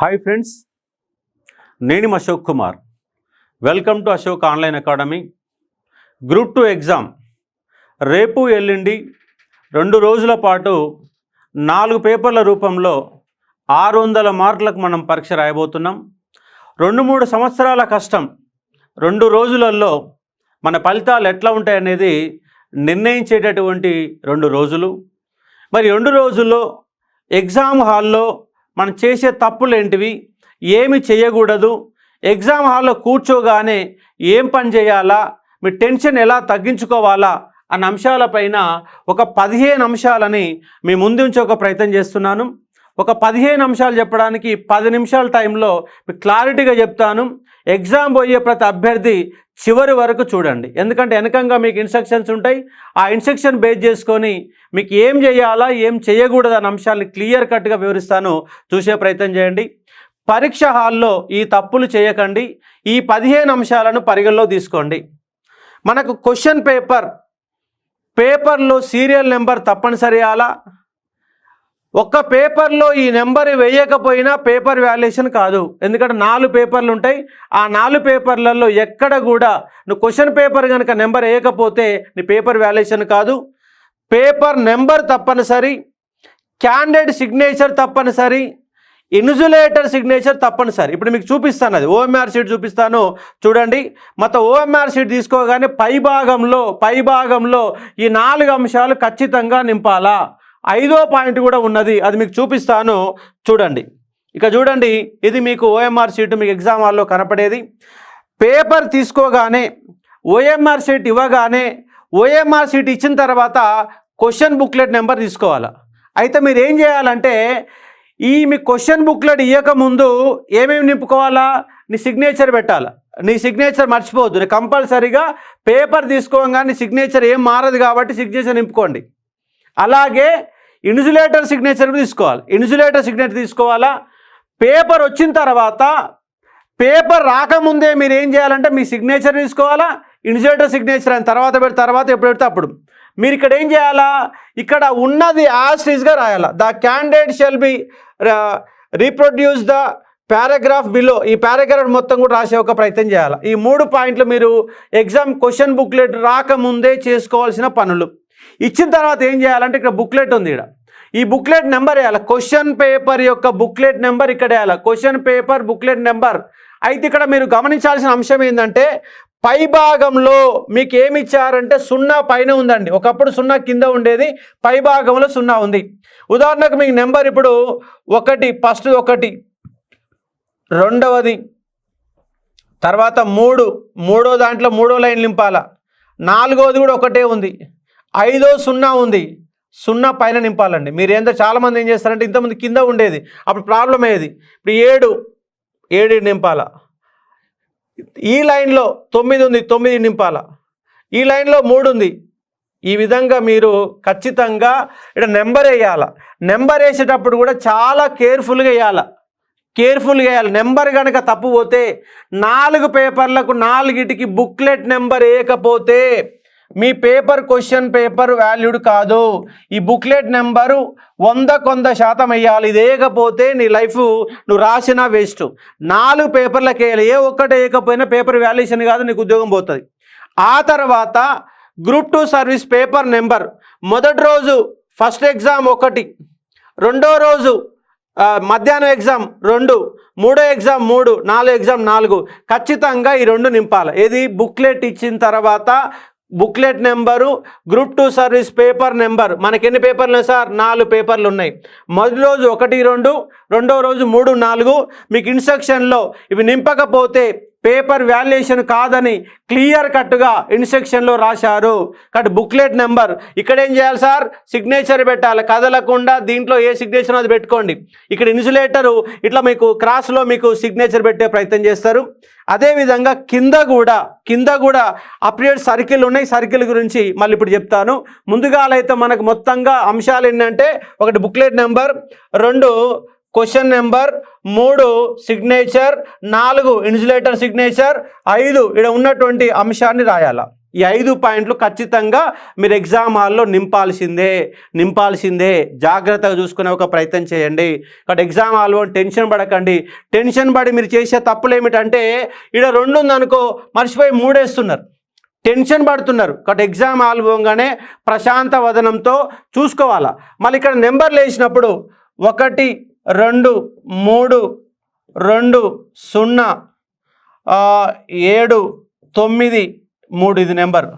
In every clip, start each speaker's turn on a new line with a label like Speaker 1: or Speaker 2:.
Speaker 1: Hi friends నేను Ashok Kumar. Welcome to Ashok online academy group two exam రేపు ఎల్లుండి రెండు రోజుల పాటు నాలుగు పేపర్ల రూపంలో ఆరు వందల మార్కులకు మనం పరీక్ష రాయబోతున్నాం. రెండు మూడు సంవత్సరాల కష్టం. రెండు రోజులలో మన ఫలితాలు ఎట్లా ఉంటాయనేది నిర్ణయించేటటువంటి రెండు రోజులు. మరి రెండు రోజుల్లో ఎగ్జామ్ హాల్లో మనం చేసే తప్పులు ఏంటివి ఏమి చేయకూడదు. ఎగ్జామ్ హాల్లో కూర్చోగానే ఏం పని చేయాలా? మీ టెన్షన్ ఎలా తగ్గించుకోవాలా? అన్న అంశాలపైన ఒక పదిహేను అంశాలని మీ ముందు ఒక ప్రయత్నం చేస్తున్నాను. ఒక పదిహేను అంశాలు చెప్పడానికి పది నిమిషాల టైంలో క్లారిటీగా చెప్తాను. ఎగ్జామ్ పోయే ప్రతి అభ్యర్థి చివరి వరకు చూడండి. ఎందుకంటే వెనకంగా మీకు ఇన్స్ట్రక్షన్స్ ఉంటాయి. ఆ ఇన్స్ట్రక్షన్ బేస్ చేసుకొని మీకు ఏం చేయాలా ఏం చేయకూడదు అనే అంశాలని క్లియర్ కట్గా వివరిస్తాను. చూసే ప్రయత్నం చేయండి. పరీక్ష హాల్లో ఈ తప్పులు చేయకండి. ఈ పదిహేను అంశాలను పరిగణలో తీసుకోండి. మనకు క్వశ్చన్ పేపర్ పేపర్లో సీరియల్ నెంబర్ తప్పనిసరి అలా ఒక్క పేపర్లో ఈ నెంబర్ వేయకపోయినా పేపర్ వాల్యుయేషన్ కాదు. ఎందుకంటే నాలుగు పేపర్లు ఉంటాయి. ఆ నాలుగు పేపర్లలో ఎక్కడ కూడా నువ్వు క్వశ్చన్ పేపర్ కనుక నెంబర్ వేయకపోతే నీ పేపర్ వాల్యుయేషన్ కాదు. పేపర్ నెంబర్ తప్పనిసరి. క్యాండిడేట్ సిగ్నేచర్ తప్పనిసరి. ఇన్సులేటర్ సిగ్నేచర్ తప్పనిసరి. ఇప్పుడు మీకు చూపిస్తాను అది. ఓఎంఆర్ షీట్ చూపిస్తాను. చూడండి. మొత్తం ఓఎంఆర్ షీట్ తీసుకోగానే పై భాగంలో పై భాగంలో ఈ నాలుగు అంశాలు ఖచ్చితంగా నింపాలా. ఐదో పాయింట్ కూడా ఉన్నది. అది మీకు చూపిస్తాను. చూడండి. ఇక చూడండి. ఇది మీకు ఓఎంఆర్ షీట్ మీకు ఎగ్జామ్ హాల్లో కనపడేది. పేపర్ తీసుకోగానే ఓఎంఆర్ షీట్ ఇవ్వగానే ఓఎంఆర్ షీట్ ఇచ్చిన తర్వాత క్వశ్చన్ బుక్లెట్ నెంబర్ తీసుకోవాలా? అయితే మీరు ఏం చేయాలంటే ఈ మీ క్వశ్చన్ బుక్లెట్ ఇవ్వకముందు ఏమేమి నింపుకోవాలా? నీ సిగ్నేచర్ పెట్టాలా? నీ సిగ్నేచర్ మర్చిపోవద్దు. కంపల్సరీగా పేపర్ తీసుకోగానే సిగ్నేచర్ ఏం మారదు కాబట్టి సిగ్నేచర్ నింపుకోండి. అలాగే ఇన్సులేటర్ సిగ్నేచర్ తీసుకోవాలి. ఇన్సులేటర్ సిగ్నేచర్ తీసుకోవాలా? పేపర్ వచ్చిన తర్వాత పేపర్ రాకముందే మీరు ఏం చేయాలంటే మీ సిగ్నేచర్ తీసుకోవాలా? ఇన్సులేటర్ సిగ్నేచర్ అని తర్వాత పెడితే తర్వాత ఎప్పుడు పెడితే అప్పుడు. మీరు ఇక్కడ ఏం చేయాలా? ఇక్కడ ఉన్నది as రాయాలా. The candidate shall be reproduce the paragraph below. ఈ పారాగ్రాఫ్ మొత్తం కూడా రాసే ఒక ప్రయత్నం చేయాలి. ఈ మూడు పాయింట్లు మీరు ఎగ్జామ్ క్వశ్చన్ బుక్లెట్ రాకముందే చేసుకోవాల్సిన పనులు. ఇచ్చిన తర్వాత ఏం చేయాలంటే ఇక్కడ బుక్లెట్ ఉంది ఇక్కడ. ఈ బుక్లెట్ నెంబర్ వేయాలి. క్వశ్చన్ పేపర్ యొక్క బుక్లెట్ నెంబర్ ఇక్కడ వేయాలి. Question paper booklet number. అయితే ఇక్కడ మీరు గమనించాల్సిన అంశం ఏంటంటే పై భాగంలో మీకు ఏమి ఇచ్చారంటే సున్నా పైన ఉందండి. ఒకప్పుడు సున్నా కింద ఉండేది పై భాగంలో సున్నా ఉంది. ఉదాహరణకు మీకు నెంబర్ ఇప్పుడు ఒకటి ఫస్ట్ ఒకటి రెండవది తర్వాత మూడు మూడో దాంట్లో మూడో లైన్ నింపాల. నాలుగోది కూడా ఒకటే ఉంది. ఐదో సున్నా ఉంది. సున్నా పైన నింపాలండి. మీరు ఏంటో చాలామంది ఏం చేస్తారంటే ఇంతమంది కింద ఉండేది. అప్పుడు ప్రాబ్లం అయ్యేది ఇప్పుడు ఏడు ఏడు నింపాల? ఈ లైన్లో తొమ్మిది ఉంది తొమ్మిది నింపాల? ఈ లైన్లో మూడు ఉంది. ఈ విధంగా మీరు ఖచ్చితంగా ఇక్కడ నెంబర్ వేయాల? నెంబర్ వేసేటప్పుడు కూడా చాలా కేర్ఫుల్గా వేయాల? కేర్ఫుల్గా వేయాలి. నెంబర్ కనుక తప్పు పోతే నాలుగు పేపర్లకు నాలుగిటికి బుక్లెట్ నెంబర్ వేయకపోతే మీ పేపర్ క్వశ్చన్ పేపర్ వాల్యూడ్ కాదు. ఈ బుక్లెట్ నెంబరు వంద కొంద శాతం వేయాలి. ఇది వేయకపోతే నీ లైఫ్ నువ్వు రాసినా వేస్ట్. నాలుగు పేపర్లకు వేయాలి. ఏ ఒక్కటి వేయకపోయినా పేపర్ వాల్యుయేషన్ కాదు నీకు ఉద్యోగం పోతుంది. ఆ తర్వాత group two service paper number. మొదటి రోజు ఫస్ట్ ఎగ్జామ్ ఒకటి. రెండో రోజు మధ్యాహ్నం ఎగ్జామ్ రెండు. మూడో ఎగ్జామ్ మూడు. నాలుగు ఎగ్జామ్ నాలుగు. ఖచ్చితంగా ఈ రెండు నింపాలి. ఏది? బుక్లెట్ ఇచ్చిన తర్వాత booklet number group two service paper number. మనకి ఎన్ని పేపర్లు ఉన్నాయి సార్? నాలుగు పేపర్లు ఉన్నాయి. మొదటి రోజు ఒకటి రెండు రెండో రోజు మూడు నాలుగు. మీకు ఇన్స్ట్రక్షన్లో ఇవి నింపకపోతే పేపర్ వాల్యుయేషన్ కాదని క్లియర్ కట్గా ఇన్స్ట్రక్షన్లో రాశారు. కాబట్టి బుక్లెట్ నెంబర్. ఇక్కడ ఏం చేయాలి సార్? సిగ్నేచర్ పెట్టాలి. కదలకుండా దీంట్లో ఏ సిగ్నేచర్ అది పెట్టుకోండి. ఇక్కడ ఇన్సులేటరు ఇట్లా మీకు క్రాస్లో మీకు సిగ్నేచర్ పెట్టే ప్రయత్నం చేస్తారు. అదేవిధంగా కింద కూడా కింద కూడా అప్డేట్ సర్కిల్ ఉన్నాయి. సర్కిల్ గురించి మళ్ళీ ఇప్పుడు చెప్తాను. ముందుగా అయితే మనకు మొత్తంగా అంశాలు ఏంటంటే ఒకటి బుక్లెట్ నెంబర్ రెండు క్వశ్చన్ నెంబర్ మూడు సిగ్నేచర్ నాలుగు ఇన్సులేటర్ సిగ్నేచర్ ఐదు ఇక్కడ ఉన్నటువంటి అంశాన్ని రాయాల? ఈ ఐదు పాయింట్లు ఖచ్చితంగా మీరు ఎగ్జామ్ హాల్లో నింపాల్సిందే నింపాల్సిందే. జాగ్రత్తగా చూసుకునే ఒక ప్రయత్నం చేయండి. ఇక్కడ ఎగ్జామ్ హాల్లో టెన్షన్ పడకండి. టెన్షన్ పడి మీరు చేసే తప్పులు ఏమిటంటే ఇక్కడ రెండు ఉందనుకో మర్చిపోయి మూడేస్తున్నారు. టెన్షన్ పడుతున్నారు. కాబట్టి ఎగ్జామ్ హాల్ పోగానే ప్రశాంత వదనంతో చూసుకోవాలా? మళ్ళీ ఇక్కడ నెంబర్లు వేసినప్పుడు ఒకటి రెండు మూడు రెండు సున్నా ఏడు తొమ్మిది మూడు ఇది నెంబర్.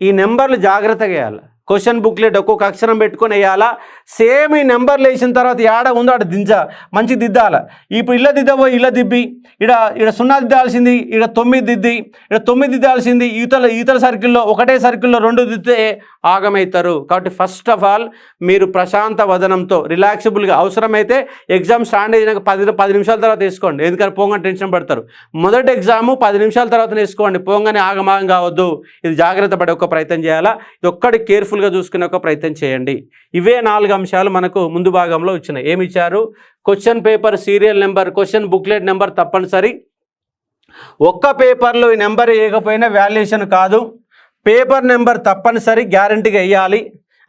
Speaker 1: ఈ నెంబర్లు జాగ్రత్తగా వేయాలి. క్వశ్చన్ బుక్లెట్ ఒక్కొక్క అక్షరం పెట్టుకొని వేయాలా? సేమ్ ఈ నెంబర్లు వేసిన తర్వాత ఏడ ఉందో ఆడ దించ. మంచి దిద్దాల? ఇప్పుడు ఇళ్ళ దిద్దబోయి ఇళ్ళ దిబ్బి. ఇడ ఇడ సున్నా దిద్దాల్సింది ఇడ తొమ్మిది దిద్ది. ఇడ తొమ్మిది దిద్దాల్సింది ఈతల ఈతల సర్కిల్లో ఒకటే సర్కిల్లో రెండు దిద్దితే ఆగమవుతారు కాబట్టి ఫస్ట్ ఆఫ్ ఆల్ మీరు ప్రశాంత వదనంతో రిలాక్సిబుల్గా అవసరమైతే ఎగ్జామ్ స్టాండ్ అయినాక పది పది నిమిషాల తర్వాత వేసుకోండి. ఎందుకంటే పోగానే టెన్షన్ పడతారు. మొదటి ఎగ్జాము పది నిమిషాల తర్వాత వేసుకోండి. పోగానే ఆగమాగం కావద్దు. ఇది జాగ్రత్త పడే ఒక ప్రయత్నం చేయాలా? ఇది ఒక్కటి కేర్ఫుల్గా చూసుకునే ఒక ప్రయత్నం చేయండి. ఇవే నాలుగు అంశాలు మనకు ముందు భాగంలో వచ్చినాయి. ఏమి ఇచ్చారు? Question paper serial number question booklet number తప్పనిసరి. ఒక్క పేపర్లో ఈ నెంబర్ వేయకపోయినా వాల్యుయేషన్ కాదు. పేపర్ నెంబర్ తప్పనిసరి గ్యారంటీగా వేయాలి.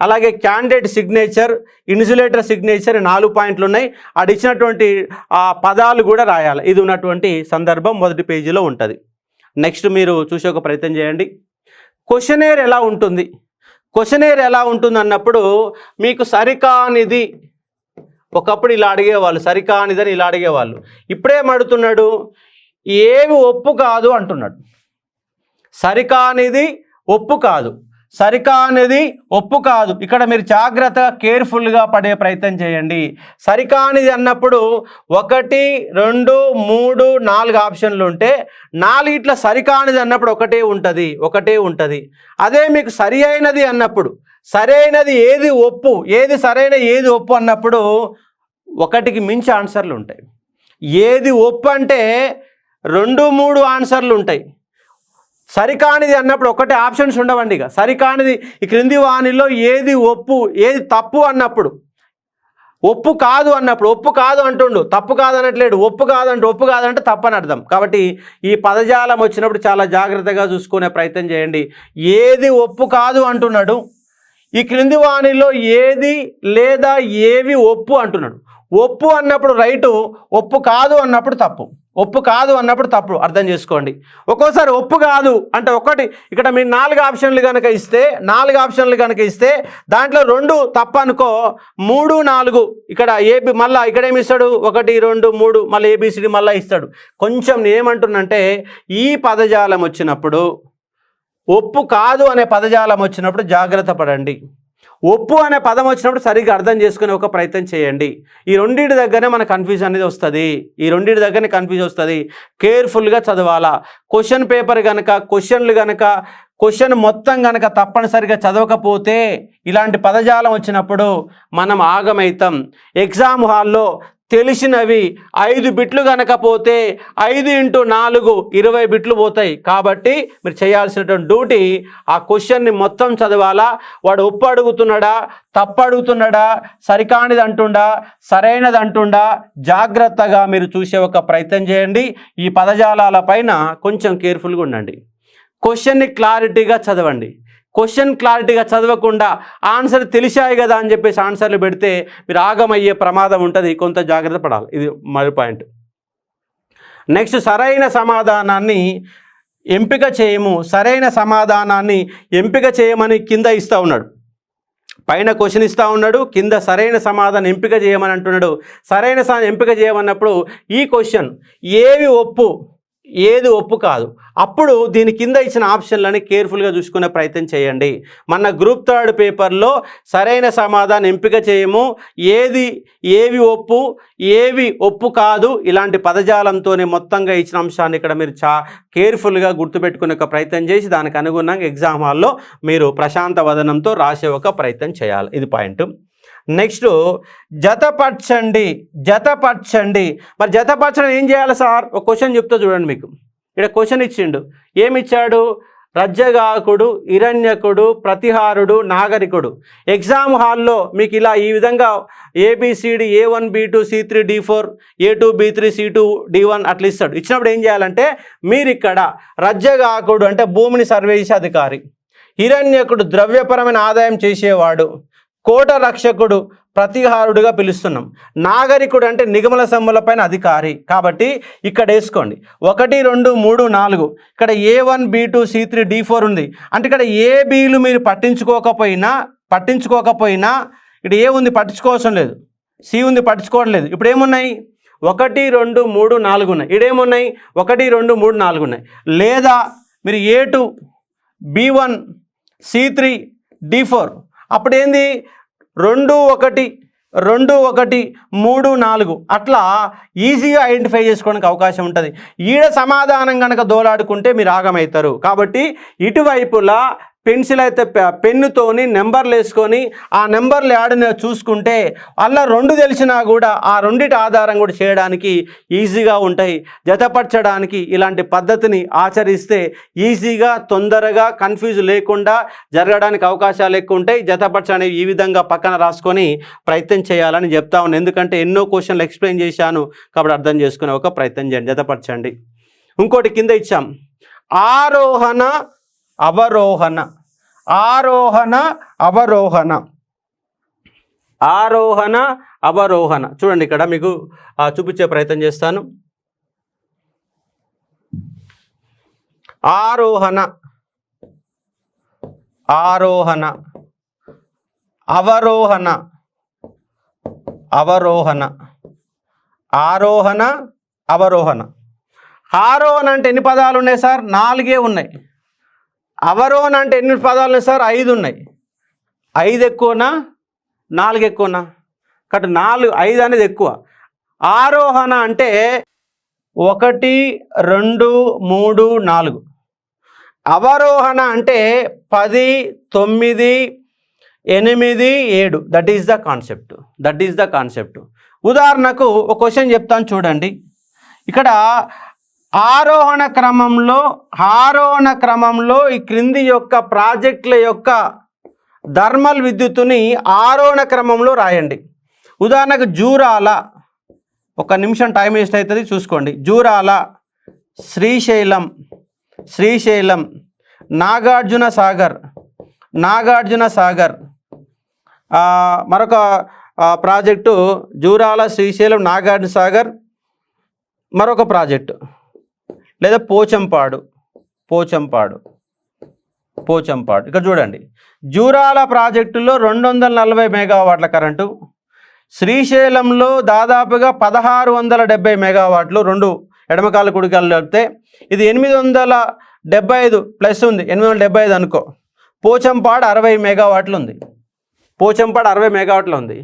Speaker 1: అలాగే క్యాండిడేట్ సిగ్నేచర్ ఇన్సులేటర్ సిగ్నేచర్ నాలుగు పాయింట్లు ఉన్నాయి. అది ఇచ్చినటువంటి ఆ పదాలు కూడా రాయాలి. ఇది ఉన్నటువంటి సందర్భం మొదటి పేజీలో ఉంటుంది. నెక్స్ట్ మీరు చూసే ఒక ప్రయత్నం చేయండి. క్వశ్చనేర్ ఎలా ఉంటుంది? క్వశ్చనేర్ ఎలా ఉంటుంది అన్నప్పుడు మీకు సరికానిది ఒకప్పుడు ఇలా అడిగేవాళ్ళు సరికానిదని ఇలా అడిగేవాళ్ళు. ఇప్పుడేం అడుగుతున్నాడు? ఏవి ఒప్పు కాదు అంటున్నాడు. సరికానిది ఒప్పు కాదు. సరికానిది ఒప్పు కాదు. ఇక్కడ మీరు జాగ్రత్తగా కేర్ఫుల్గా పడే ప్రయత్నం చేయండి. సరికానిది అన్నప్పుడు ఒకటి రెండు మూడు నాలుగు ఆప్షన్లు ఉంటే నాలుగిట్ల సరికానిది అన్నప్పుడు ఒకటే ఉంటుంది ఒకటే ఉంటుంది. అదే మీకు సరి అయినది అన్నప్పుడు సరైనది ఏది ఒప్పు ఏది సరైన ఏది ఒప్పు అన్నప్పుడు ఒకటికి మించి ఆన్సర్లు ఉంటాయి. ఏది ఒప్పు అంటే రెండు మూడు ఆన్సర్లు ఉంటాయి. సరికానిది అన్నప్పుడు ఒకటే ఆప్షన్స్ ఉండవండి ఇక. సరికానిది ఈ క్రింది వాణిలో ఏది ఒప్పు ఏది తప్పు అన్నప్పుడు. ఒప్పు కాదు అన్నప్పుడు ఒప్పు కాదు అంటుండు. తప్పు కాదు అనట్లేడు ఒప్పు కాదంటే ఒప్పు కాదంటే తప్పని అర్థం. కాబట్టి ఈ పదజాలం వచ్చినప్పుడు చాలా జాగ్రత్తగా చూసుకునే ప్రయత్నం చేయండి. ఏది ఒప్పు కాదు అంటున్నాడు ఈ క్రింది వాణిలో ఏది లేదా ఏవి ఒప్పు అంటున్నాడు. ఒప్పు అన్నప్పుడు రైటు ఒప్పు కాదు అన్నప్పుడు తప్పు. ఒప్పు కాదు అన్నప్పుడు తప్పు. అర్థం చేసుకోండి. ఒక్కోసారి ఒప్పు కాదు అంటే ఒకటి ఇక్కడ మీరు నాలుగు ఆప్షన్లు కనుక ఇస్తే నాలుగు ఆప్షన్లు కనుక ఇస్తే దాంట్లో రెండు తప్పు అనుకో మూడు నాలుగు ఇక్కడ ఏబి మళ్ళీ ఇక్కడ ఏమి ఇస్తాడు? ఒకటి రెండు మూడు మళ్ళీ ఏబిసిడి మళ్ళీ ఇస్తాడు. కొంచెం నేను ఏమంటున్నంటే ఈ పదజాలం వచ్చినప్పుడు ఒప్పు కాదు అనే పదజాలం వచ్చినప్పుడు జాగ్రత్త పడండి. ఒప్పు అనే పదం వచ్చినప్పుడు సరిగ్గా అర్థం చేసుకునే ఒక ప్రయత్నం చేయండి. ఈ రెండింటి దగ్గరనే మన కన్ఫ్యూజన్ అనేది వస్తుంది. ఈ రెండింటి దగ్గరనే కన్ఫ్యూజ్ వస్తుంది. కేర్ఫుల్గా చదవాలా. క్వశ్చన్ పేపర్ కనుక క్వశ్చన్లు కనుక క్వశ్చన్ మొత్తం కనుక తప్పనిసరిగా చదవకపోతే ఇలాంటి పదజాలం వచ్చినప్పుడు మనం ఆగమైతాం ఎగ్జామ్ హాల్లో తెలిసినవి ఐదు బిట్లు కనుకపోతే ఐదు ఇంటూ నాలుగు ఇరవై బిట్లు పోతాయి. కాబట్టి మీరు చేయాల్సినటువంటి డ్యూటీ ఆ క్వశ్చన్ని మొత్తం చదవాలా? వాడు ఉప్పు అడుగుతున్నాడా? తప్పు అడుగుతున్నాడా? సరికానిది అంటుండా సరైనది అంటుండా జాగ్రత్తగా మీరు చూసే ఒక ప్రయత్నం చేయండి. ఈ పదజాలాల పైన కొంచెం కేర్ఫుల్గా ఉండండి. క్వశ్చన్ని క్లారిటీగా చదవండి. క్వశ్చన్ క్లారిటీగా చదవకుండా ఆన్సర్ తెలిసాయి కదా అని చెప్పేసి ఆన్సర్లు పెడితే మీరు ఆగమయ్యే ప్రమాదం ఉంటుంది. కొంత జాగ్రత్త పడాలి. ఇది మరి పాయింట్ నెక్స్ట్ సరైన సమాధానాన్ని ఎంపిక చేయము. సరైన సమాధానాన్ని ఎంపిక చేయమని కింద ఇస్తూ ఉన్నాడు. పైన క్వశ్చన్ ఇస్తూ ఉన్నాడు. కింద సరైన సమాధానం ఎంపిక చేయమని అంటున్నాడు. సరైన సా- ఎంపిక చేయమన్నప్పుడు ఈ క్వశ్చన్ ఏవి ఒప్పు? ఏది ఒప్పు కాదు. అప్పుడు దీని కింద ఇచ్చిన ఆప్షన్లని కేర్ఫుల్గా చూసుకునే ప్రయత్నం చేయండి. మన గ్రూప్ థర్డ్ పేపర్లో సరైన సమాధానం ఎంపిక చేయము. ఏది ఏవి ఒప్పు ఏవి ఒప్పు కాదు ఇలాంటి పదజాలంతోనే మొత్తంగా ఇచ్చిన అంశాన్ని ఇక్కడ మీరు చా కేర్ఫుల్గా గుర్తుపెట్టుకునే ఒక ప్రయత్నం చేసి దానికి అనుగుణంగా ఎగ్జామ్ హాల్లో మీరు ప్రశాంత వదనంతో రాసే ఒక ప్రయత్నం చేయాలి. ఇది పాయింట్. నెక్స్ట్ జతపరచండి జతపరచండి. మరి జతపరచడం ఏం చేయాలి సార్? ఒక క్వశ్చన్ చెప్తా చూడండి మీకు. ఇక్కడ క్వశ్చన్ ఇచ్చిండు. ఏమి ఇచ్చాడు రజ్జగాకుడు ఇరణ్యకుడు ప్రతిహారుడు నాగరికుడు. ఎగ్జామ్ హాల్లో మీకు ఇలా ఈ విధంగా ABCD A one B two C three D four A two B three C two D one అట్లా ఇస్తాడు. ఇచ్చినప్పుడు ఏం చేయాలంటే మీరు ఇక్కడ రజ్జగాకుడు అంటే భూమిని సర్వే అధికారి హిరణ్యకుడు ద్రవ్యపరమైన ఆదాయం చేసేవాడు కోట రక్షకుడు ప్రతిహారుడుగా పిలుస్తున్నాం. నాగరికుడు అంటే నిగమల సమ్ములపైన అధికారి. కాబట్టి ఇక్కడ వేసుకోండి. ఒకటి రెండు మూడు నాలుగు. ఇక్కడ A one B two C three D four ఉంది. అంటే ఇక్కడ ఏ బీలు మీరు పట్టించుకోకపోయినా పట్టించుకోకపోయినా ఇక్కడ ఏ ఉంది పట్టించుకోవసం లేదు. సి ఉంది పట్టించుకోవడం లేదు. ఇప్పుడు ఏమున్నాయి? ఒకటి రెండు మూడు నాలుగు ఉన్నాయి. ఇడేమున్నాయి ఒకటి రెండు మూడు నాలుగు ఉన్నాయి. లేదా మీరు A two B one C three D four అప్పుడేంది? రెండు ఒకటి రెండు ఒకటి మూడు నాలుగు. అట్లా ఈజీగా ఐడెంటిఫై చేసుకోవడానికి అవకాశం ఉంటుంది. ఈడ సమాధానం కనుక దోలాడుకుంటే మీరు ఆగమవుతారు కాబట్టి ఇటువైపులా పెన్సిల్ అయితే పెన్నుతోని నెంబర్లు వేసుకొని ఆ నెంబర్లు యాడిన చూసుకుంటే అలా రెండు తెలిసినా కూడా ఆ రెండిటి ఆధారం కూడా చేయడానికి ఈజీగా ఉంటాయి. జతపరచడానికి ఇలాంటి పద్ధతిని ఆచరిస్తే ఈజీగా తొందరగా కన్ఫ్యూజ్ లేకుండా జరగడానికి అవకాశాలు ఎక్కువ ఉంటాయి. జతపరచడానికి ఈ విధంగా పక్కన రాసుకొని ప్రయత్నం చేయాలని చెప్తా ఉన్నాను ఎందుకంటే ఎన్నో క్వశ్చన్లు ఎక్స్ప్లెయిన్ చేశాను కాబట్టి అర్థం చేసుకునే ఒక ప్రయత్నం చేయండి. జతపరచండి. ఇంకోటి కింద ఇచ్చాం. ఆరోహణ అవరోహణ. ఆరోహణ అవరోహణ. ఆరోహణ అవరోహణ. చూడండి ఇక్కడ మీకు చూపించే ప్రయత్నం చేస్తాను. ఆరోహణ. ఆరోహణ. అవరోహణ. అవరోహణ. ఆరోహణ అవరోహణ. ఆరోహణ అంటే ఎన్ని పదాలు ఉన్నాయి సార్? నాలుగే ఉన్నాయి. అవరోహణ అంటే ఎన్ని పదాలు ఉన్నాయి సార్? ఐదు ఉన్నాయి. ఐదు ఎక్కువనా? నాలుగు ఎక్కువనా? కాబట్టి నాలుగు ఐదు అనేది ఎక్కువ. ఆరోహణ అంటే ఒకటి రెండు మూడు నాలుగు. అవరోహణ అంటే పది తొమ్మిది ఎనిమిది ఏడు. That is the concept that is the concept ఉదాహరణకు ఒక క్వశ్చన్ చెప్తాను చూడండి. ఇక్కడ ఆరోహణ క్రమంలో ఆరోహణ క్రమంలో ఈ క్రింది యొక్క ప్రాజెక్టుల యొక్క థర్మల్ విద్యుత్తుని ఆరోహణ క్రమంలో రాయండి. ఉదాహరణకు జూరాల ఒక నిమిషం టైం వేస్ట్ అవుతుంది చూసుకోండి. జూరాల శ్రీశైలం శ్రీశైలం నాగార్జున సాగర్ నాగార్జున సాగర్. మరొక ప్రాజెక్టు జూరాల శ్రీశైలం నాగార్జున సాగర్ మరొక ప్రాజెక్టు. లేదా పోచంపాడు పోచంపాడు పోచంపాడు. ఇక్కడ చూడండి. జూరాల ప్రాజెక్టులో రెండు వందల నలభై మెగావాట్ల కరెంటు శ్రీశైలంలో దాదాపుగా పదహారు వందల డెబ్బై మెగావాట్లు రెండు ఎడమకాల కుడికాలు కలిపితే ఇది ఎనిమిది వందల డెబ్బై ఐదు ప్లస్ ఉంది. ఎనిమిది వందల డెబ్బై ఐదు అనుకో. పోచంపాడు అరవై మెగావాట్లు ఉంది. పోచంపాడు అరవై మెగావాట్లు ఉంది.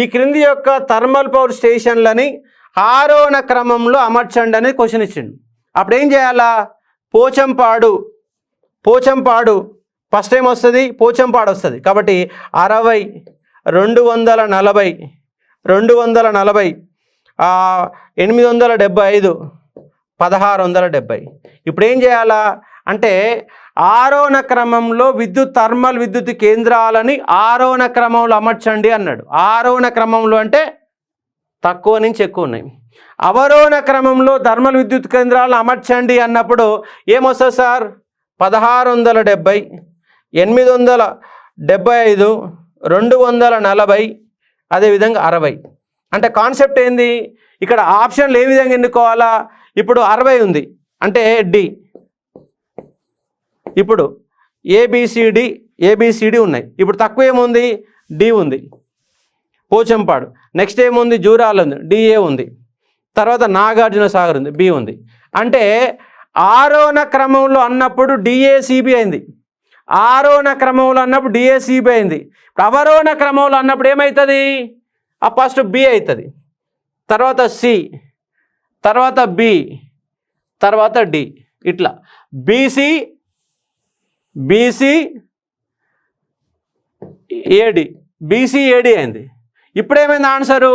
Speaker 1: ఈ క్రింది యొక్క థర్మల్ పవర్ స్టేషన్లని ఆరోహణ క్రమంలో అమర్చండి అనేది క్వశ్చన్ ఇచ్చిండు. అప్పుడు ఏం చేయాలా? పోచంపాడు పోచంపాడు. ఫస్ట్ టైం వస్తుంది పోచంపాడు వస్తుంది. కాబట్టి అరవై రెండు వందల నలభై రెండు వందల నలభై ఎనిమిది వందల డెబ్బై ఐదు పదహారు వందల డెబ్బై. ఇప్పుడు ఏం చేయాలా? అంటే ఆరోహణ క్రమంలో విద్యుత్ థర్మల్ విద్యుత్ కేంద్రాలని ఆరోహణ క్రమంలో అమర్చండి అన్నాడు. ఆరోహణ క్రమంలో అంటే తక్కువ నుంచి ఎక్కువ ఉన్నాయి. అవరోహణ క్రమంలో థర్మల్ విద్యుత్ కేంద్రాలను అమర్చండి అన్నప్పుడు ఏమొస్తుంది సార్? పదహారు వందల డెబ్బై ఎనిమిది వందల డెబ్బై ఐదు రెండు వందల నలభై అదేవిధంగా అరవై. అంటే కాన్సెప్ట్ ఏంది? ఇక్కడ ఆప్షన్లు ఏ విధంగా ఎన్నుకోవాలా? ఇప్పుడు అరవై ఉంది. అంటే డి ఇప్పుడు ఏబిసిడి ఏబిసిడి ఉన్నాయి. ఇప్పుడు తక్కువ ఏముంది? డి ఉంది. పోచంపాడు. నెక్స్ట్ ఏముంది? జూరాలు ఉంది. డిఏ ఉంది. తర్వాత నాగార్జున సాగర్ ఉంది బి ఉంది. అంటే ఆరోహణ క్రమంలో అన్నప్పుడు డిఏసిబి అయింది. ఆరోహణ క్రమంలో అన్నప్పుడు డిఏసిబి అయింది. అవరోహణ క్రమంలో అన్నప్పుడు ఏమవుతుంది ఆ ఫస్ట్ బి అవుతుంది తర్వాత సి తర్వాత బి తర్వాత డి ఇట్లా. BC BC AD BC AD అయింది. ఇప్పుడు ఏమైంది ఆన్సరు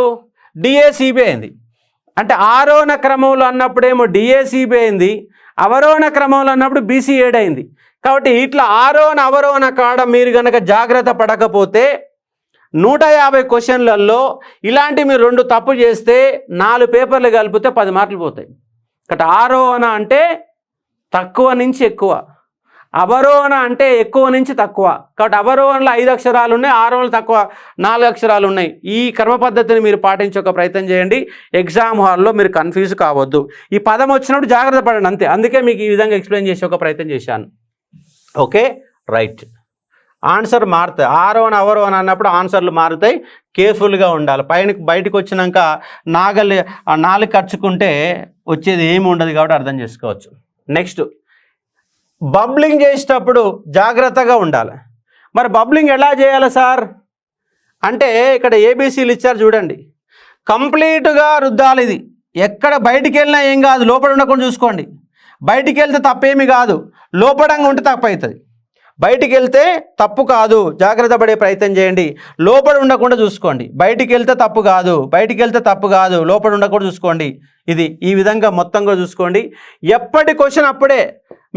Speaker 1: డిఏసిబి అయింది. అంటే ఆరోహణ క్రమంలో అన్నప్పుడేమో డిఏసీబీ అయింది అవరోహణ క్రమంలో అన్నప్పుడు బీసీ ఏడైంది కాబట్టి ఇట్లా ఆరోహణ అవరోహణ కాడ మీరు కనుక జాగ్రత్త పడకపోతే నూట యాభై క్వశ్చన్లలో ఇలాంటి మీరు రెండు తప్పు చేస్తే నాలుగు పేపర్లు కలిపితే పది మార్కులు పోతాయి. కాబట్టి ఆరోహణ అంటే తక్కువ నుంచి ఎక్కువ. అవరోహణ అంటే ఎక్కువ నుంచి తక్కువ. కాబట్టి అవరోహణలో ఐదు అక్షరాలు ఉన్నాయి ఆరోహణలు తక్కువ నాలుగు అక్షరాలు ఉన్నాయి ఈ కర్మ పద్ధతిని మీరు పాటించే ఒక ప్రయత్నం చేయండి. ఎగ్జామ్ హాల్లో మీరు కన్ఫ్యూజ్ కావద్దు. ఈ పదం వచ్చినప్పుడు జాగ్రత్త పడండి అంతే. అందుకే మీకు ఈ విధంగా ఎక్స్ప్లెయిన్ చేసే ఒక ప్రయత్నం చేశాను. ఓకే? రైట్. ఆన్సర్ మారుతాయి ఆరోహణ అవరోహణ అన్నప్పుడు ఆన్సర్లు మారుతాయి. కేర్ఫుల్గా ఉండాలి. పైన బయటకు వచ్చినాక నాగలి ఆ నాలుగు ఖర్చుకుంటే వచ్చేది ఏమి ఉండదు కాబట్టి అర్థం చేసుకోవచ్చు. నెక్స్ట్. బబ్లింగ్ చేసేటప్పుడు జాగ్రత్తగా ఉండాలి. మరి బబ్లింగ్ ఎలా చేయాలి సార్? అంటే ఇక్కడ ఏబీసీలు ఇచ్చారు చూడండి. కంప్లీట్గా రుద్దాలి ఇది. ఎక్కడ బయటికి వెళ్ళినా ఏం కాదు లోపల ఉండకుండా చూసుకోండి. బయటికి వెళ్తే తప్పేమీ కాదు. లోపడంగా ఉంటే తప్పవుతుంది బయటికి వెళ్తే తప్పు కాదు. జాగ్రత్త పడే ప్రయత్నం చేయండి. లోపల ఉండకుండా చూసుకోండి. బయటికి వెళ్తే తప్పు కాదు. బయటికి వెళ్తే తప్పు కాదు. లోపల ఉండకుండా చూసుకోండి. ఇది ఈ విధంగా మొత్తంగా చూసుకోండి. ఎప్పటి క్వశ్చన్ అప్పుడే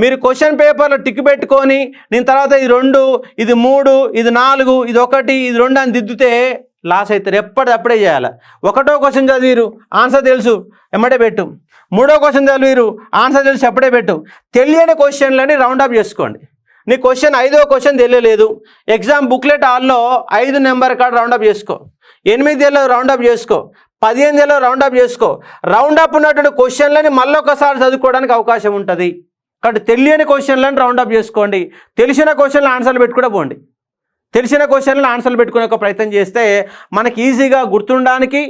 Speaker 1: మీరు క్వశ్చన్ పేపర్లో టిక్ పెట్టుకొని నేను తర్వాత ఇది రెండు ఇది మూడు ఇది నాలుగు ఇది ఒకటి ఇది రెండు అని దిద్దుతే లాస్ అవుతారు ఎప్పటిదప్పుడే చేయాలి. ఒకటో క్వశ్చన్ చదివిరు ఆన్సర్ తెలుసు ఎమ్మటే పెట్టు. మూడో క్వశ్చన్ చదివిరు ఆన్సర్ తెలుసు ఎప్పుడే పెట్టు. తెలియని క్వశ్చన్లని రౌండ్ అప్ చేసుకోండి. నీ క్వశ్చన్ ఐదో క్వశ్చన్ తెలియలేదు. ఎగ్జామ్ బుక్లెట్ హాల్లో ఐదు నెంబర్ కాడ రౌండప్ చేసుకో. ఎనిమిది రౌండప్ చేసుకో. పదిహేను రౌండప్ చేసుకో. రౌండ్ అప్ ఉన్నటువంటి క్వశ్చన్లని మళ్ళీ ఒకసారి చదువుకోవడానికి అవకాశం ఉంటుంది. కాబట్టి తెలియని క్వశ్చన్లను రౌండప్ చేసుకోండి. తెలిసిన క్వశ్చన్లు ఆన్సర్లు పెట్టుకుంటే పోండి. తెలిసిన క్వశ్చన్లు ఆన్సర్లు పెట్టుకునే ఒక ప్రయత్నం చేస్తే మనకి ఈజీగా గుర్తుండడానికి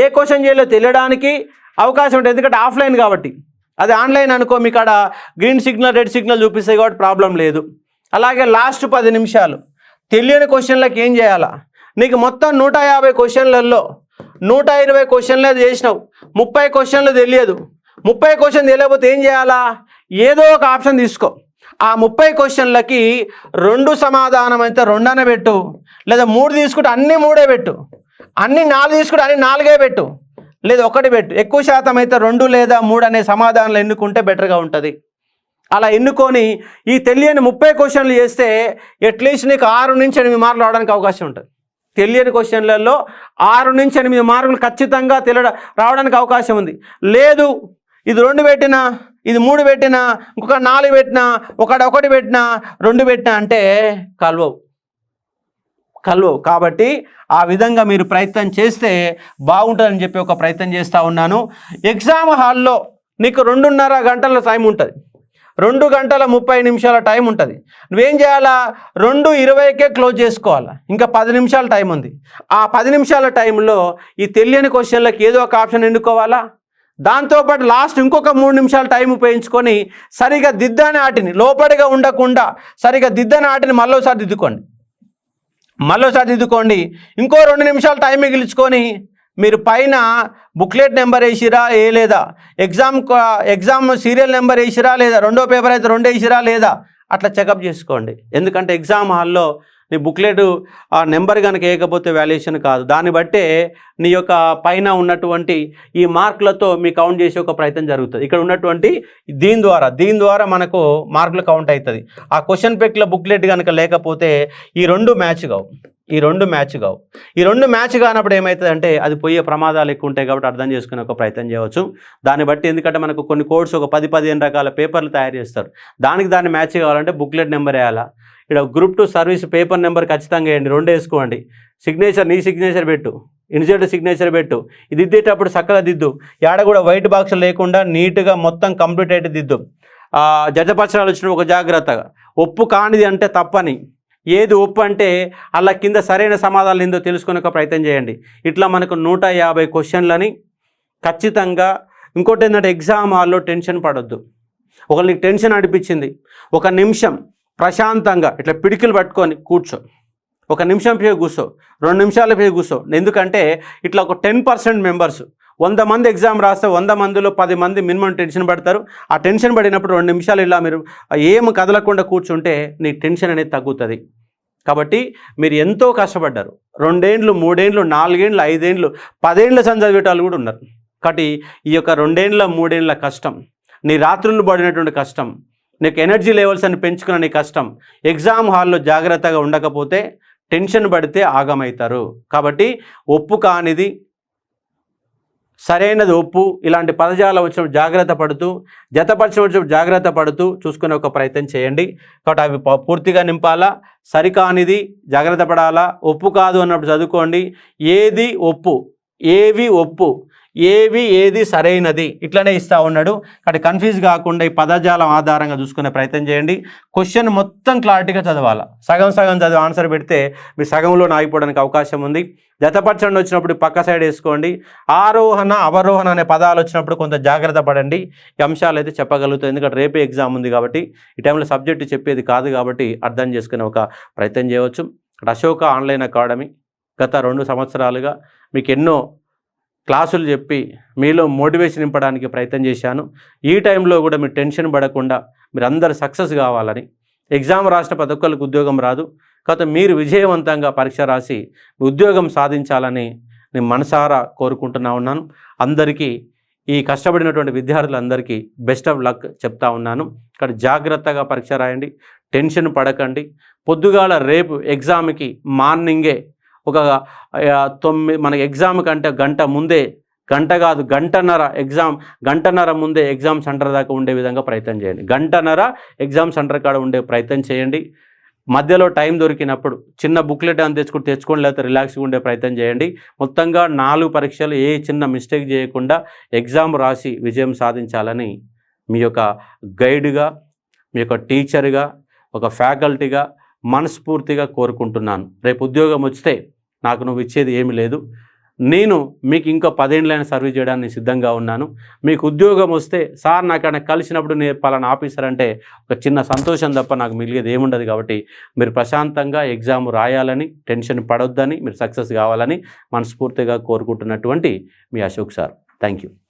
Speaker 1: ఏ క్వశ్చన్ చేయాలో తెలియడానికి అవకాశం ఉంటుంది. ఎందుకంటే ఆఫ్లైన్ కాబట్టి. అది ఆన్లైన్ అనుకో మీకు ఆడ గ్రీన్ సిగ్నల్ రెడ్ సిగ్నల్ చూపిస్తాయి కాబట్టి ప్రాబ్లం లేదు. అలాగే లాస్ట్ పది నిమిషాలు. తెలియని క్వశ్చన్లకు ఏం చేయాలా? నీకు మొత్తం నూట యాభై క్వశ్చన్లలో నూట ఇరవై క్వశ్చన్లు చేసినావు. ముప్పై క్వశ్చన్లు తెలియదు. ముప్పై క్వశ్చన్ తెలియకపోతే ఏం చేయాలా? ఏదో ఒక ఆప్షన్ తీసుకో. ఆ ముప్పై క్వశ్చన్లకి రెండు సమాధానం అయితే రెండనే పెట్టు. లేదా మూడు తీసుకుంటే అన్నీ మూడే పెట్టు. అన్ని నాలుగు తీసుకుంటే అన్ని నాలుగే పెట్టు. లేదా ఒకటి పెట్టు. ఎక్కువ శాతం అయితే రెండు లేదా మూడు అనే సమాధానాలు ఎన్నుకుంటే బెటర్గా ఉంటుంది. అలా ఎన్నుకొని ఈ తెలియని ముప్పై క్వశ్చన్లు చేస్తే అట్లీస్ట్ నీకు ఆరు నుంచి ఎనిమిది మార్కులు రావడానికి అవకాశం ఉంటుంది. తెలియని క్వశ్చన్లలో ఆరు నుంచి ఎనిమిది మార్కులు ఖచ్చితంగా తెలియడం రావడానికి అవకాశం ఉంది. లేదు ఇది రెండు పెట్టినా ఇది మూడు పెట్టినా ఇంకొక నాలుగు పెట్టినా ఒకటి ఒకటి పెట్టినా రెండు పెట్టినా అంటే కల్వవు. కల్వవు. కాబట్టి ఆ విధంగా మీరు ప్రయత్నం చేస్తే బాగుంటుందని చెప్పి ఒక ప్రయత్నం చేస్తూ ఉన్నాను. ఎగ్జామ్ హాల్లో నీకు రెండున్నర గంటల టైం ఉంటుంది. రెండు గంటల ముప్పై నిమిషాల టైం ఉంటుంది. నువ్వేం చేయాలా? రెండు ఇరవైకే క్లోజ్ చేసుకోవాలా? ఇంకా పది నిమిషాల టైం ఉంది. ఆ పది నిమిషాల టైంలో ఈ తెలియని క్వశ్చన్లకు ఏదో ఒక ఆప్షన్ ఎన్నుకోవాలా దాంతోపాటు లాస్ట్ ఇంకొక మూడు నిమిషాలు టైం ఉపయోగించుకొని సరిగా దిద్దని ఆటిని లోపడిగా ఉండకుండా సరిగా దిద్దని ఆటిని మళ్ళీసారి దిద్దుకోండి. మళ్ళీసారి దిద్దుకోండి. ఇంకో రెండు నిమిషాలు టైం మిగిల్చుకొని మీరు పైన బుక్లెట్ నెంబర్ వేసిరా ఏ లేదా? ఎగ్జామ్ ఎగ్జామ్ సీరియల్ నెంబర్ వేసిరా లేదా? రెండో పేపర్ అయితే రెండు వేసిరా లేదా? అట్లా చెకప్ చేసుకోండి. ఎందుకంటే ఎగ్జామ్ హాల్లో నీ బుక్లెట్ ఆ నెంబర్ కనుక వేయకపోతే వాల్యుయేషన్ కాదు. దాన్ని బట్టే నీ యొక్క పైన ఉన్నటువంటి ఈ మార్కులతో మీ కౌంట్ చేసే ఒక ప్రయత్నం జరుగుతుంది. ఇక్కడ ఉన్నటువంటి దీని ద్వారా దీని ద్వారా మనకు మార్కులు కౌంట్ అవుతుంది. ఆ క్వశ్చన్ పెక్ల బుక్లెట్ కనుక లేకపోతే ఈ రెండు మ్యాచ్ కావు. ఈ రెండు మ్యాచ్ కావు. ఈ రెండు మ్యాచ్ కానప్పుడు ఏమవుతుందంటే అది పోయే ప్రమాదాలు ఎక్కువ ఉంటాయి కాబట్టి అర్థం చేసుకునే ఒక ప్రయత్నం చేయవచ్చు. దాన్ని బట్టి ఎందుకంటే మనకు కొన్ని కోడ్స్ ఒక పది పదిహేను రకాల పేపర్లు తయారు చేస్తారు. దానికి దాన్ని మ్యాచ్ కావాలంటే బుక్లెట్ నెంబర్ వేయాలా? ఇక్కడ group two service paper number ఖచ్చితంగా వేయండి రెండు వేసుకోండి. సిగ్నేచర్ నీ సిగ్నేచర్ పెట్టు. ఇన్సెట్ సిగ్నేచర్ పెట్టు. ఇది దిద్దేటప్పుడు చక్కగా దిద్దు. యాడ కూడా వైట్ బాక్స్ లేకుండా నీట్గా మొత్తం కంప్లీట్ అయితే దిద్దు. ఆ, వచ్చిన ఒక జాగ్రత్తగా. ఒప్పు కానిది అంటే తప్పని. ఏది ఒప్పు అంటే అలా కింద సరైన సమాధానం ఏందో తెలుసుకునే ఒక ప్రయత్నం చేయండి. ఇట్లా మనకు నూట యాభై క్వశ్చన్లని ఖచ్చితంగా ఇంకోటి ఏంటంటే ఎగ్జామ్ హాల్లో టెన్షన్ పడొద్దు. ఒకరు నీకు టెన్షన్ అనిపించింది. ఒక నిమిషం ప్రశాంతంగా ఇట్లా పిడికిలు పట్టుకొని కూర్చో. ఒక నిమిషం పేరు కూర్చో. రెండు నిమిషాల పేరు కూర్చో. ఎందుకంటే ఇట్లా ఒక టెన్ పర్సెంట్ మెంబర్స్ వంద మంది ఎగ్జామ్ రాస్తే వంద మందిలో పది మంది మినిమం టెన్షన్ పడతారు. ఆ టెన్షన్ పడినప్పుడు రెండు నిమిషాలు ఇలా మీరు ఏం కదలకుండా కూర్చుంటే నీ టెన్షన్ అనేది తగ్గుతుంది. కాబట్టి మీరు ఎంతో కష్టపడ్డారు. రెండేండ్లు మూడేండ్లు నాలుగేండ్లు ఐదేండ్లు పదేండ్ల సంది వాళ్ళు కూడా ఉన్నారు. కాబట్టి ఈ యొక్క రెండేండ్ల మూడేండ్ల కష్టం నీ రాత్రులు పడినటువంటి కష్టం నీకు ఎనర్జీ లెవెల్స్ అని పెంచుకున్న నీ కష్టం ఎగ్జామ్ హాల్లో జాగ్రత్తగా ఉండకపోతే టెన్షన్ పడితే ఆగమవుతారు. కాబట్టి ఒప్పు కానిది సరైనది ఒప్పు ఇలాంటి పదజాలం వచ్చినప్పుడు జాగ్రత్త పడుతూ జతపరిచిన వచ్చినప్పుడు జాగ్రత్త పడుతూ చూసుకునే ఒక ప్రయత్నం చేయండి. కాబట్టి అవి ప- పూర్తిగా నింపాలా? సరికానిది జాగ్రత్త పడాలా? ఒప్పు కాదు అన్నప్పుడు చదువుకోండి. ఏది ఒప్పు? ఏవి ఒప్పు? ఏవి ఏది సరైనది ఇట్లనే ఇస్తూ ఉన్నాడు. కాబట్టి కన్ఫ్యూజ్ కాకుండా ఈ పదజాలం ఆధారంగా చూసుకునే ప్రయత్నం చేయండి. క్వశ్చన్ మొత్తం క్లారిటీగా చదవాలి. సగం సగం చదివి ఆన్సర్ పెడితే మీరు సగంలో ఆగిపోవడానికి అవకాశం ఉంది. జతపరచండి వచ్చినప్పుడు పక్క సైడ్ వేసుకోండి. ఆరోహణ అవరోహణ అనే పదాలు వచ్చినప్పుడు కొంత జాగ్రత్త పడండి. ఈ అంశాలు అయితే చెప్పగలుగుతాయి ఎందుకంటే రేపే ఎగ్జామ్ ఉంది కాబట్టి ఈ టైంలో సబ్జెక్టు చెప్పేది కాదు కాబట్టి అర్థం చేసుకునే ఒక ప్రయత్నం చేయవచ్చు. అశోక ఆన్లైన్ అకాడమీ గత రెండు సంవత్సరాలుగా మీకు ఎన్నో క్లాసులు చెప్పి మీలో మోటివేషన్ నింపడానికి ప్రయత్నం చేశాను. ఈ టైంలో కూడా మీరు టెన్షన్ పడకుండా మీరు అందరు సక్సెస్ కావాలని. ఎగ్జామ్ రాసిన ప్రతి ఒక్కరికి ఉద్యోగం రాదు. కాకపోతే మీరు విజయవంతంగా పరీక్ష రాసి ఉద్యోగం సాధించాలని నేను మనసారా కోరుకుంటున్నా ఉన్నాను. అందరికీ ఈ కష్టపడినటువంటి విద్యార్థులందరికీ బెస్ట్ ఆఫ్ లక్ చెప్తా ఉన్నాను. ఇక్కడ జాగ్రత్తగా పరీక్ష రాయండి. టెన్షన్ పడకండి. పొద్దుగాల రేపు ఎగ్జామ్కి మార్నింగే ఒక తొమ్మిది మన ఎగ్జామ్ కంటే గంట ముందే గంట కాదు గంటన్నర ఎగ్జామ్ గంటన్నర ముందే ఎగ్జామ్ సెంటర్ దాకా ఉండే విధంగా ప్రయత్నం చేయండి. గంటన్నర ఎగ్జామ్ సెంటర్ కాడ ఉండే ప్రయత్నం చేయండి. మధ్యలో టైం దొరికినప్పుడు చిన్న బుక్లెట్ అని తెచ్చుకుని తెచ్చుకోండి లేకపోతే రిలాక్స్గా ఉండే ప్రయత్నం చేయండి. మొత్తంగా నాలుగు పరీక్షలు ఏ చిన్న మిస్టేక్ చేయకుండా ఎగ్జామ్ రాసి విజయం సాధించాలని మీ యొక్క గైడ్గా మీ యొక్క టీచర్గా ఒక ఫ్యాకల్టీగా మనస్ఫూర్తిగా కోరుకుంటున్నాను. రేపు ఉద్యోగం వస్తే నాకు నువ్వు ఇచ్చేది ఏమీ లేదు. నేను మీకు ఇంకా పదేళ్ళైన సర్వీస్ చేయడానికి సిద్ధంగా ఉన్నాను. మీకు ఉద్యోగం వస్తే సార్ నాకు ఆయన కలిసినప్పుడు నేను పలానా ఆఫీసర్ అంటే ఒక చిన్న సంతోషం తప్ప నాకు మిగిలేదు ఏముండదు కాబట్టి మీరు ప్రశాంతంగా ఎగ్జామ్ రాయాలని టెన్షన్ పడొద్దని మీరు సక్సెస్ కావాలని మనస్ఫూర్తిగా కోరుకుంటున్నటువంటి మీ అశోక్ సార్. Thank you